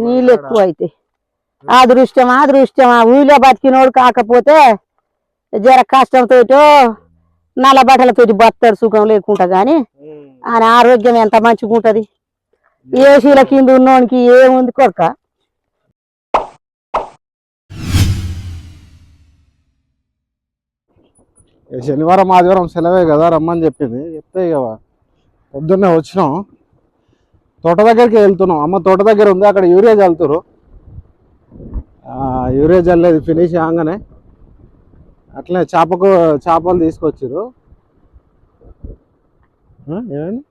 నీళ్ళు ఎక్కువ అయితే. అదృష్టమా అదృష్టమా? ఊళ్ళో బతికినోడు కాకపోతే జర కష్టంతో నల్ల బట్టలతోటి బతాడు సుఖం లేకుండా గాని. ఉమ్. ఆయన ఆరోగ్యం ఎంత మంచిగా ఉంటది? ఏసీల కింద ఉన్నోనికి ఏముంది కొరక శనివారం ఆదివారం సెలవే కదా రమ్మని చెప్పింది. చెప్తే ఇక పొద్దున్నే వచ్చినాం. తోట దగ్గరికి వెళ్తున్నాం. అమ్మ తోట దగ్గర ఉంది. అక్కడ యూరియా చల్లుతారు యూరియా చల్లలేదు ఫినిష్ కాగానే అట్లనే చేపకు చేపలు తీసుకొచ్చారు ఆ, ఏమైంది?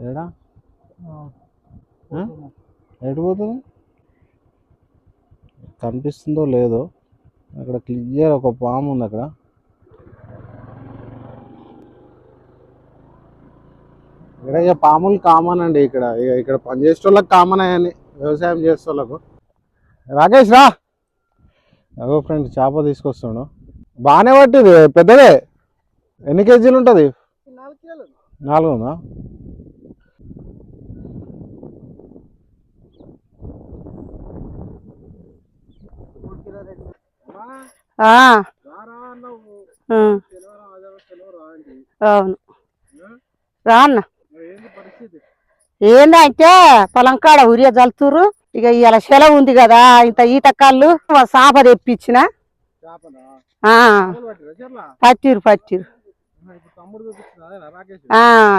ఏడా? ఆ? ఎటు పోతుంది? కనిపిస్తుందో లేదో. అక్కడ క్లియర్ ఒక పాము ఉంది అక్కడ. ఇక్కడ ఇక పాములు కామన్ అండి ఇక్కడ. ఇక ఇక్కడ పనిచేసే వాళ్ళకి కామన్ అయ్యని వ్యవసాయం చేసే వాళ్ళకు రాకేష్ రా. అగో ఫ్రెండ్ చేప తీసుకొస్తాడు బాగానే పట్టింది. పెద్దదే. ఎన్ని కేజీలు ఉంటుంది? నాలుగు ఉందా. అవును. రా అన్న. ఏందంటే పొలం కాడ ఉరియా జల్తురు. ఇక ఇవాళ సెలవు ఉంది కదా ఇంత ఈత కళ్ళు సాప తెప్పించిన. పట్టిరు పట్టిరు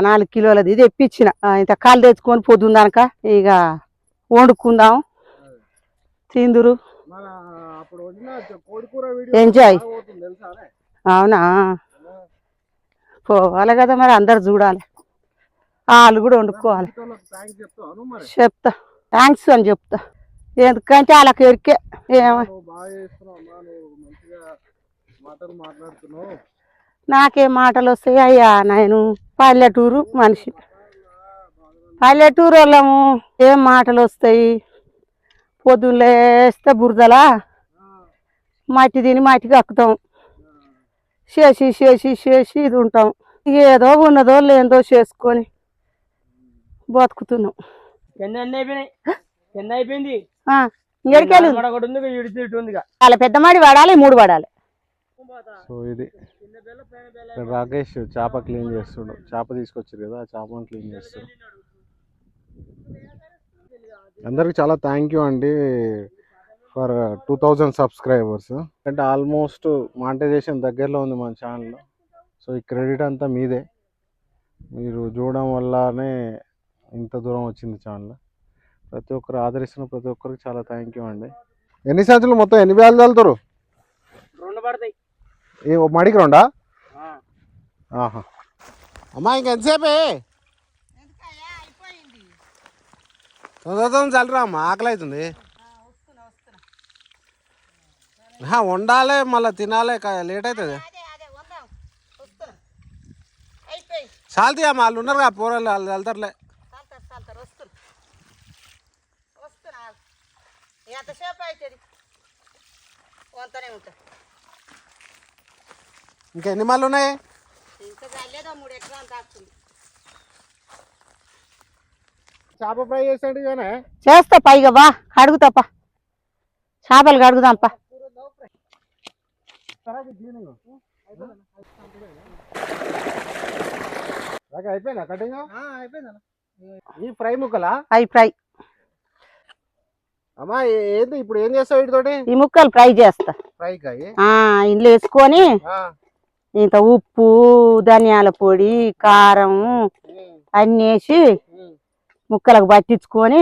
నాలుగు కిలోలది తెప్పించిన. ఇంత కాళ్ళు తెచ్చుకొని పొద్దుందనక ఇక వండుకుందాం. తిందురు. తెలుసా అవునా? పోవాలి కదా మరి అందరు చూడాలి. వాళ్ళు కూడా వండుకోవాలి. చెప్తాను చెప్తా. థ్యాంక్స్ అని చెప్తా. ఎందుకంటే వాళ్ళకి ఎరికే. ఏమ మాటలు నాకేం మాటలు వస్తాయి? అయ్యా నేను పల్లెటూరు మనిషి. పల్లెటూరు వాళ్ళము ఏం మాటలు వస్తాయి? పొద్దున్న లేస్తే బురదలా? మట్టి తిని మట్టికి కక్కుతాం. చేసి చేసి చేసి ఇది ఉంటాం. ఏదో ఉన్నదో లేదో చేసుకొని బతుకుతున్నాం. కింద అన్ని అయిపోయినాయి. కింద అయిపోయింది. ఆ, ఇంకెడికెళ్ళి అక్కడ ఒకటి ఉంది ఇటు ఇటు ఉంది ఇక. వాళ్ళ పెద్ద మాడి పడాలి సో ఇది రాకేష్ చేప క్లీన్ చేస్తుడు. చేప తీసుకొచ్చారు కదా ఆ చేపను క్లీన్ చేస్తాడు అందరికి చాలా థ్యాంక్ యూ అండి ఫర్ టూ థౌజండ్ సబ్స్క్రైబర్స్ అంటే ఆల్మోస్ట్ మానిటైజేషన్ దగ్గరలో ఉంది మన ఛానల్లో సో ఈ క్రెడిట్ అంతా మీదే. మీరు చూడడం వల్లనే ఇంత దూరం వచ్చింది ఛానల్. ప్రతి ఒక్కరు ఆదరిస్తున్న ప్రతి ఒక్కరికి చాలా థ్యాంక్ యూ అండి. ఎన్ని సంచులు మొత్తం ఎన్ని వేలు చల్లుతారు రెండు పడతాయి. ఏ ఓ మడికి రెండా? ఆ. ఆహా. అమ్మా ఇంకెంతసేపే తొందర చల్లరా అమ్మా ఆకలి అవుతుంది. వండాలి మళ్ళీ తినాలి క- లేట్ అవుతుంది. చాలతీ అమ్మా వాళ్ళు ఉన్నారు కదా పూరలు వాళ్ళు వెళ్తారులే. ఎంతసేపు అవుతుంది కొంతనే ఉంటుంది ఇంకెన్ని మళ్ళీ ఉన్నాయి? ఇంకా చల్లేదో మూడు ఎకరాలు దాస్తుంది చేప ఫ్రై చేసాడు కానీ చేస్తా పైగా బా కడుగుతాపా చేపలు కడుగుదాంపా అయిపోయిందా కటింగ్? ఈ ఫ్రై ముక్కలా? అవి ఫ్రై. అమ్మా ఏంది ఇప్పుడు ఏం చేస్తావు వీటితోటి? ఈ ముక్కలు ఫ్రై చేస్తా. ఫ్రై కాయ ఇందులో వేసుకొని ఇంత ఉప్పు ధనియాల పొడి కారం అన్నీ వేసి ముక్కలకు పట్టించుకొని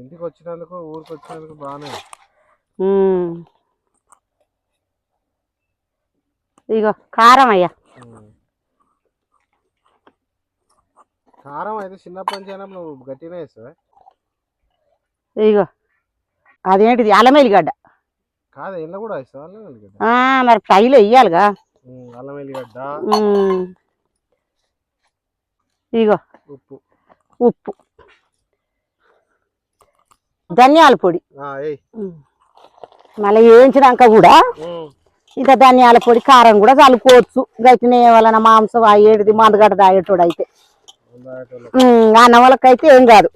ఇంటికి వచ్చినందుకు ఊరికి వచ్చినందుకు బాగానే. ఇగో కారం అయ్యా. కారం అయితే చిన్నప్పటి నుంచి నువ్వు గట్టినే వేస్తావా ఇగో అదేంటిది? అల్లం ఎల్లిగడ్డ కాదు కూడా అల్లం మరి ఫ్రైలో వేయాలిగా. ఉమ్, అల్లం వెల్లిగడ్డ ఉమ్. ఇగో ఉప్పు. ఉప్పు. ధనియాల పొడి. ఆ, ఏయ్. మళ్ళీ వేయించినాక కూడా ఉమ్, ఇంత ధనియాల పొడి కారం కూడా చల్లుకోవచ్చు. గట్టినే వలన మాంసం ఆ ఏడిది మందగడ్డ తాగేటోడు. అయితే. ఉమ్, అన్న వాళ్ళకైతే ఏం కాదు.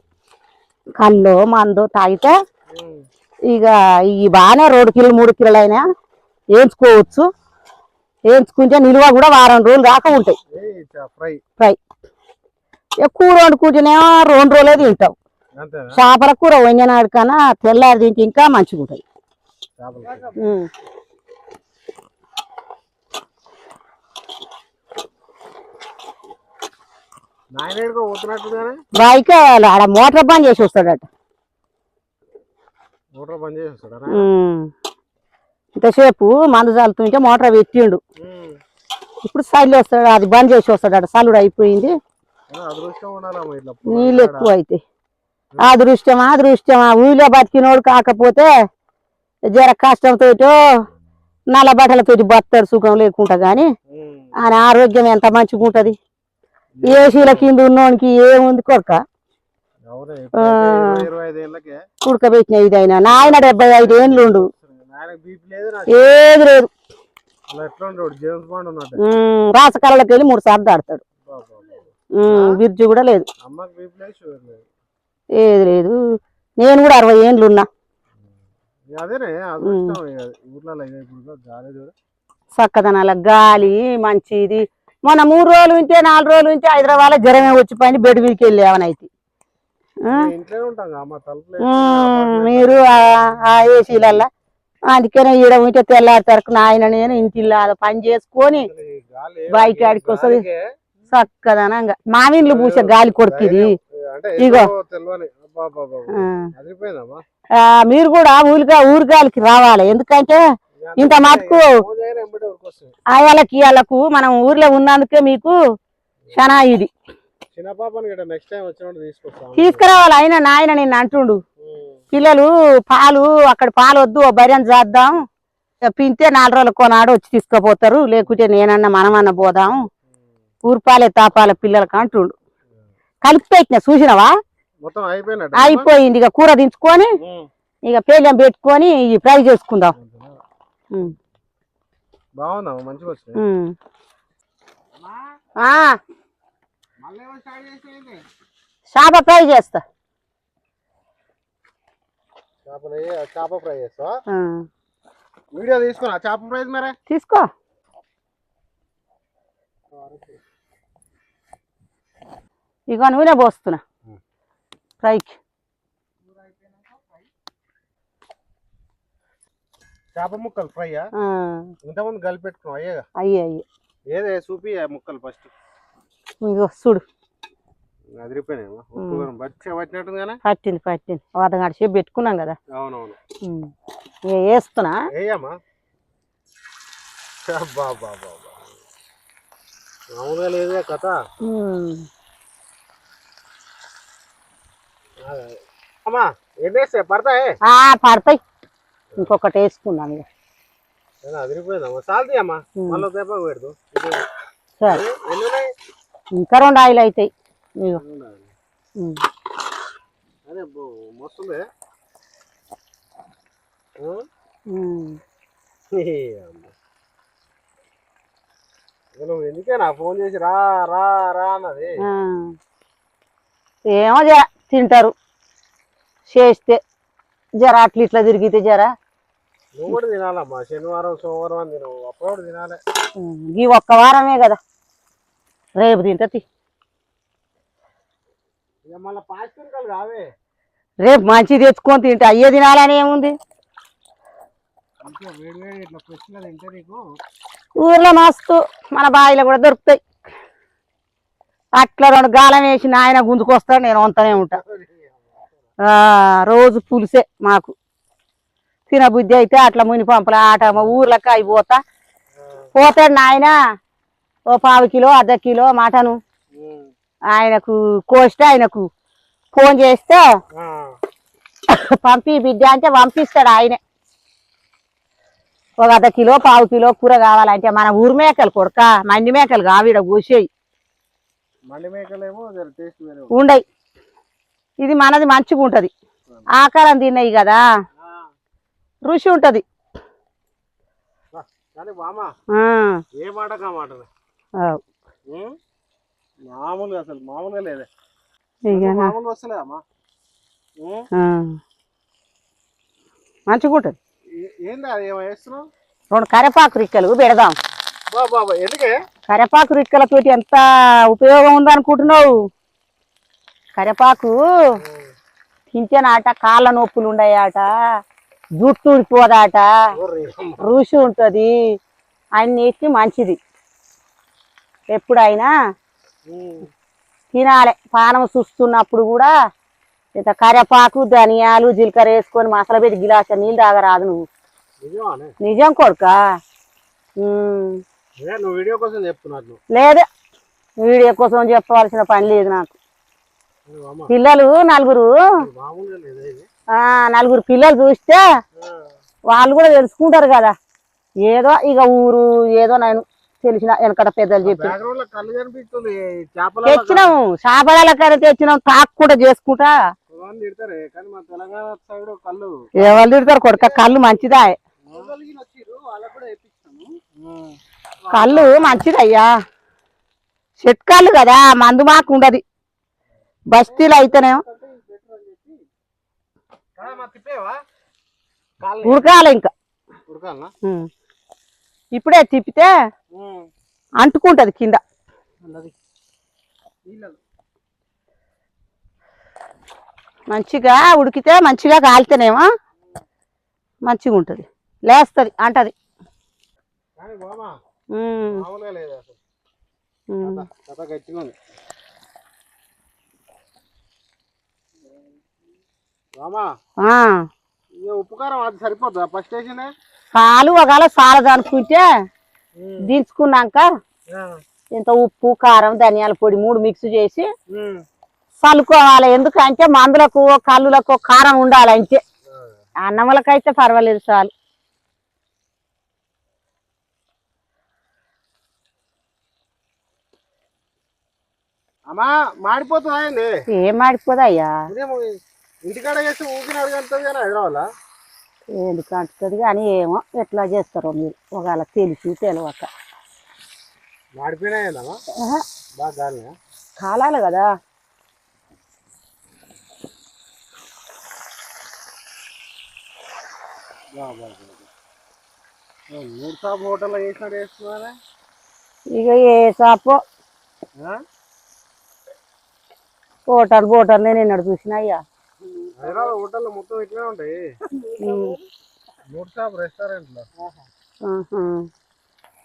కళ్ళు మందు తాగితే. ఇక ఈ బాగానే రెండు కిలోలు మూడు కిలోలు అయినా వేయించుకోవచ్చు. వేయించుకుంటే నిల్వ కూడా వారం రోజులు దాకా ఉంటాయి. ఫ్రై. ఎక్కువ వండుకుంటేనేమో రెండు రోజులే తింటావు చేపల కూర వండినాడు కన్నా తెల్లారి తింటే ఇంకా మంచిగా ఉంటాయి బైక్ ఆడ మోటార్ బంద్ చేసి వస్తాడట. మోటార్ బంద్ చేసి వస్తాడా. ఇంతసేపు మందు చల్లుతుంటే మోటార్ పెట్టిండు ఇప్పుడు సైడ్లో వస్తాడు అది బంద్ చేసి వస్తాడట. సలుడు అయిపోయింది. నీళ్ళు ఎక్కువ అయితే. అదృష్టమా అదృష్టమా? ఊళ్ళో బతికినోడు కాకపోతే జర కష్టంతో నల్ల బట్టలతోటి బతాడు సుఖం లేకుండా గాని. ఉమ్. ఆయన ఆరోగ్యం ఎంత మంచిగా ఉంటది ఏసీల కింద ఉన్నోనికి ఏముంది కొరక ఉడకబెట్టిన ఇదైనా. నాయన డెబ్బై ఐదు నాకు. ఏది లేదు. రాసకళ్ళకి వెళ్ళి మూడు సార్లు దాడతాడు బిర్జు కూడా లేదు. ఏది లేదు. నేను కూడా అరవై ఏండ్లు ఉన్నా. చక్కదనాల గాలి మంచిది. మొన్న మూడు రోజులు ఉంటే నాలుగు రోజులు ఉంటే హైదరాబాద్ జ్వరమే వచ్చిపోయింది బెడ్ మీదకి వెళ్ళి ఏమనైతే మేము ఇంట్లోనే ఉంటాం కదా, అమ్మ తలుపులు వేసుకొని ఉమ్, apartment మీరు ఆ- ఏసీలల్లా. అందుకనే ఈడ ఉంటే తెల్లారి తరకు నాయన నేను ఇంటిల్లా పని చేసుకొని బైక్ ఆడికి వస్తది. చక్కదనంగా. మామిన్లు పూసే గాలి కొడుకుది అంటే ఇగో. మీరు కూడా ఊరిగా ఊరిగాలికి రావాలి. ఎందుకంటే ఇంత మటుకు. ఆయలకి వాళ్ళకు మనం ఊర్లో ఉన్నందుకే మీకు చాలా ఇది. తీసుకురావాలి ఆయన నాయన నిన్ను అంటుండు. పిల్లలు పాలు అక్కడ పాలు వద్దు ఓ బర్రెని చేద్దాం. పింతే నాలుగు రోజులు కొనాడు వచ్చి తీసుకుపోతారు. లేకుంటే నేనన్నా మనమన్నా పోదాం. ఊరిపాలే తాపాల పిల్లలకి అంటుండు. కలిపి పెట్టిన చూసినవా? అయిపోయింది. ఇక కూర దించుకొని ఇక పేలెం పెట్టుకొని ఫ్రై చేసుకుందాం ఉమ్, బాగుందమ్మా మంచిగా చేసేయండి. చేప ఫ్రై చేస్తా. చేపలు ఏ- చేప ఫ్రై చేస్తావా? ఆ, వీడియో తీసుకున్నా చేప ఫ్రై మరే? తీసుకో. ఇక నూనె పోస్తున్నా. ఫ్రైకి. చేప ముక్కలు ఫ్రైయా ఇంతకుముందు కలిపి పెట్టుకున్నాం అయ్యేగా అయ్యే అయ్యే. ఏదే చూపి ముక్కలు ఫస్ట్ ఇగో చూడు. పట్టింది పట్టింది. వాదగాడి సేపు పెట్టుకున్నాం కదా. అవునవును. వేస్తున్నా. మామూలుగా లేదే కథ. అమ్మా వేస్తే పడతాయి? పడతాయి. ఇంకొకటి ఇక. పెడదు. సరే. ఇంకా రెండు ఆయిల్ అవుతాయి. నా ఫోన్ చేసి రా రా రా అన్నది? ఆ. ఏమో జర తింటారు. చేస్తే జర అట్లా ఇట్లా తిరిగితే జర నువ్వు కూడా తినాలమ్మా శనివారం సోమవారం అని తినవు అప్పుడు తినాలి. ఈ ఒక్క వారమే కదా. రేపు తింటది మళ్ళీ కావే రేపు మంచి తెచ్చుకొని తింటే. అయ్యే తినాలని ఏముంది? ఊర్లో మస్తు మన బావిలో కూడా దొరుకుతాయి. అట్లా రెండు గాలం వేసి నాయన గుంజుకొస్తాడు నేను వంతనే ఉంటా. రోజు పులిసే మాకు. తినబుద్ధి అయితే అట్లా ముని పంపల ఆట ఊర్లకి అయిపోతా పోతాడు నాయన ఓ పావు కిలో అర్ధ కిలో మటను. ఆయనకు కోస్తే ఆయనకు ఫోన్ చేస్తే. పంపి బిడ్డ అంటే పంపిస్తాడు ఆయనే ఒక అర్ధ కిలో పావు కిలో కూర కావాలంటే మన ఊరు మేకలు కొడక మండి మేకలు కావిడ కూసేయి. ఉండయి ఇది మనది మంచిగా ఉంటది ఆకారం తిన్నాయి కదా. రుచి ఉంటది. ఏ మాట మాట. మామూలుగా అసలు మామూలుగా లేదే. మామూలుగా. మంచిగా ఉంటుంది. ఏంది వేస్తున్నావు రెండు కరివేపాకు రిక్కలు పెడదాం. ఎందుకే? కరివేపాకు రిక్కలతోటి ఎంత ఉపయోగం ఉందనుకుంటున్నావు కరివేపాకు తింటేనాట కాళ్ళ నొప్పులు ఉండయాట. జుట్టు ఊడిపోదాట ఓర్రి. రుచి ఉంటుంది. అన్నిటికీ మంచిది. ఎప్పుడైనా. తినాలి. పానం చూస్తున్నప్పుడు కూడా ఇంత కరివేపాకు ధనియాలు జీలకర్ర వేసుకొని మసాలా పెట్టి గిలాస నీళ్ళు తాగరాదు నువ్వు. నిజం కొడుక? లేదు. వీడియో కోసం చెప్పవలసిన పని లేదు నాకు. పిల్లలు నలుగురు. నలుగురు పిల్లలు చూస్తే వాళ్ళు కూడా తెలుసుకుంటారు కదా. ఏదో ఇక ఊరు ఏదో నేను తెలిసిన వెనకట పెద్దలు చెప్పి. బ్యాక్గ్రౌండ్లో కళ్ళు కనిపిస్తుంది చేపల తెచ్చినాం చేపల కర్రీ తెచ్చినాం తాకు కూడా చేసుకుంటా. ఎవరు తిడతారు కొడుక కళ్ళు మంచిదా. కళ్ళు మంచిదయ్యా చెట్టు కళ్ళు కదా మందు మాకు ఉండదు. బస్తీలు అయితేనేమో. ఉడకాలి ఇంకా. ఇప్పుడే తిప్పితే అంటుకుంటది కింద. మంచిగా ఉడికితే మంచిగా కాలితేనేమో మంచిగా ఉంటుంది లేస్తుంది అంటది. గట్టిగా ఉంది అది సరిపోతుందా? ఫస్ట్ వేసిందే పాలు ఒకవేళ సాలదు అనుకుంటే దించుకున్నాక ఇంత ఉప్పు కారం ధనియాల పొడి మూడు మిక్స్ చేసి చల్లుకోవాలి. ఎందుకంటే మందులకు కళ్ళులకు కారం ఉండాలి అంతే. అన్నములకైతే పర్వాలేదు చాలు. అమ్మా మాడిపోతుందా ఏం మాడిపోదయ్యా? ఇదేమో ఇంటికాడ చేస్తే ఊపిరి అడగలుగుతుంది కానీ ఎందుకు కానీ ఏమో ఎట్లా చేస్తారో మీరు. ఒకవేళ తెలిసి తెలియక మాడిపోయినాయేందమ్మా బాగా కాలాలి కదా. మూడు హోటల్లో చేసినట్టు వేస్తున్నారా ఇక ఏ చాపో హోటల్ బోటల్ నేను ఎన్నడు చూసినా అయ్యా హైదరాబాద్ హోటల్లో మొత్తం ఇట్లే ఉంటాయి. షాప్.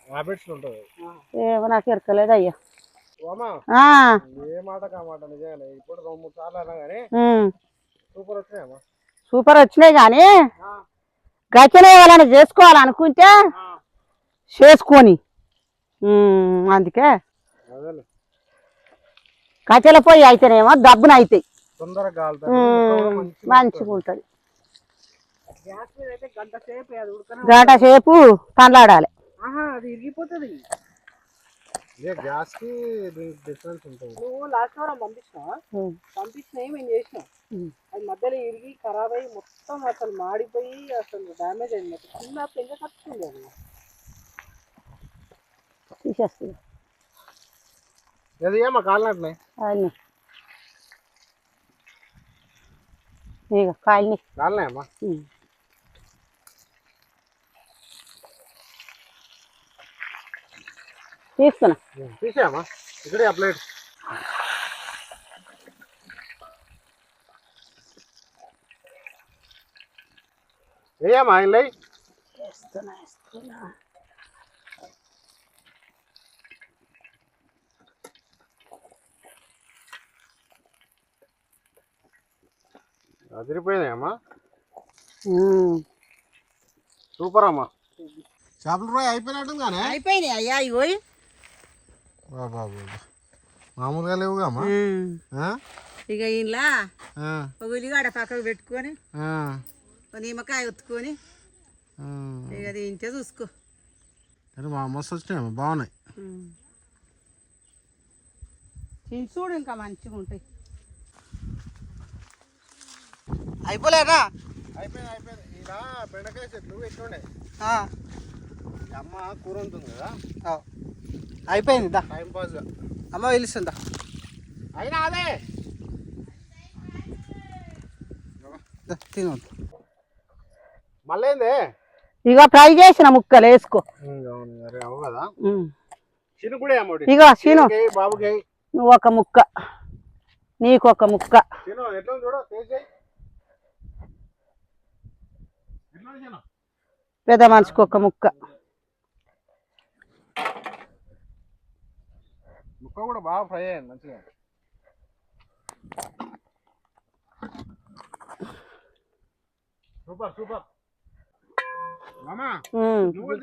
హ్యాబిట్స్ ఉంటుంది ఏమో నాకు ఎరకలేదు అయ్యా. ఏ మాట కా మాట నిజంగానే. ఇప్పుడు రెండు మూడు సార్లు అయినా కానీ ఉమ్, సూపర్ వచ్చినాయమ్మా. సూపర్ వచ్చినాయి కానీ గచ్చనే వాళ్ళని చేసుకోవాలనుకుంటే చేసుకొని. అందుకే. కట్టెల పొయ్యి అయితేనేమో దబ్బున అవుతాయి తొందరగా మంచిగా ఉంటుంది గ్యాస్ మీద అయితే గంట సేపు పండ్లాడాలి. గ్యాస్కి డిఫరెన్స్ ఉంటుంది. నువ్వు లాస్ట్ వారం పంపించినావా పంపించినవి మేము. చేసినాం. అది మధ్యలో ఇరిగి ఖరాబ్ అయ్యి మొత్తం అసలు మాడిపోయి అసలు డ్యామేజ్ అయింది. చిన్న పెంక కట్టుకుంది అది. తీసేస్తుంది అది ఏమా కాలినట్లే అన్నీ ఇక కాయని కాలినాయమ్మా తీసుకున్నా. తీసేయమ్మా. ఇక్కడే ఆ ప్లేట్. ఏయమ్మా ఇలా వేస్తున్నా వేస్తున్నా. అదిరిపోయినాయమ్మా. సూపర్ అమ్మా. చేపల ఫ్రై అయిపోయినట్టుందిగానే? అయిపోయినాయి అయ్యా ఇగోయ్ బాబా మామూలుగా లేవుగా అమ్మా? ఇక ఇలా ఆ, ఒక ఉల్లిగడ్డ పక్కకు పెట్టుకొని నిమ్మకాయ ఉత్తుకొని ఆ. ఇక తింటే చూసుకో. అరే మా మస్తు వచ్చినాయమ్మా బాగున్నాయి. చూడు ఇంకా మంచిగా ఉంటాయి అయిపోలేదా? అయిపోయింది అయిపోయింది. ఇలా బెండకాయ చెట్లు ఎట్లుండే అమ్మ కూర ఉంటుంది కదా. అయిపోయింది దా. టైం పాస్గా అమ్మ పిలుస్తుందా? అయినా అదే. తిను. మళ్ళీ ఏంది ఇగో ఫ్రై చేసిన ముక్కలు వేసుకో. సీను బాబుకి నువ్వు ఒక ముక్క. నీకు ఒక ముక్క చిన్న ఎట్లా ఉంది చూడు టేస్ట్ చేయి ఎట్లా ఉంది చిన్న పెద్ద మనిషికి ఒక ముక్క. ముక్క కూడా బాగా ఫ్రై అయ్యింది మంచిగా. Super super. మామా. నువ్వు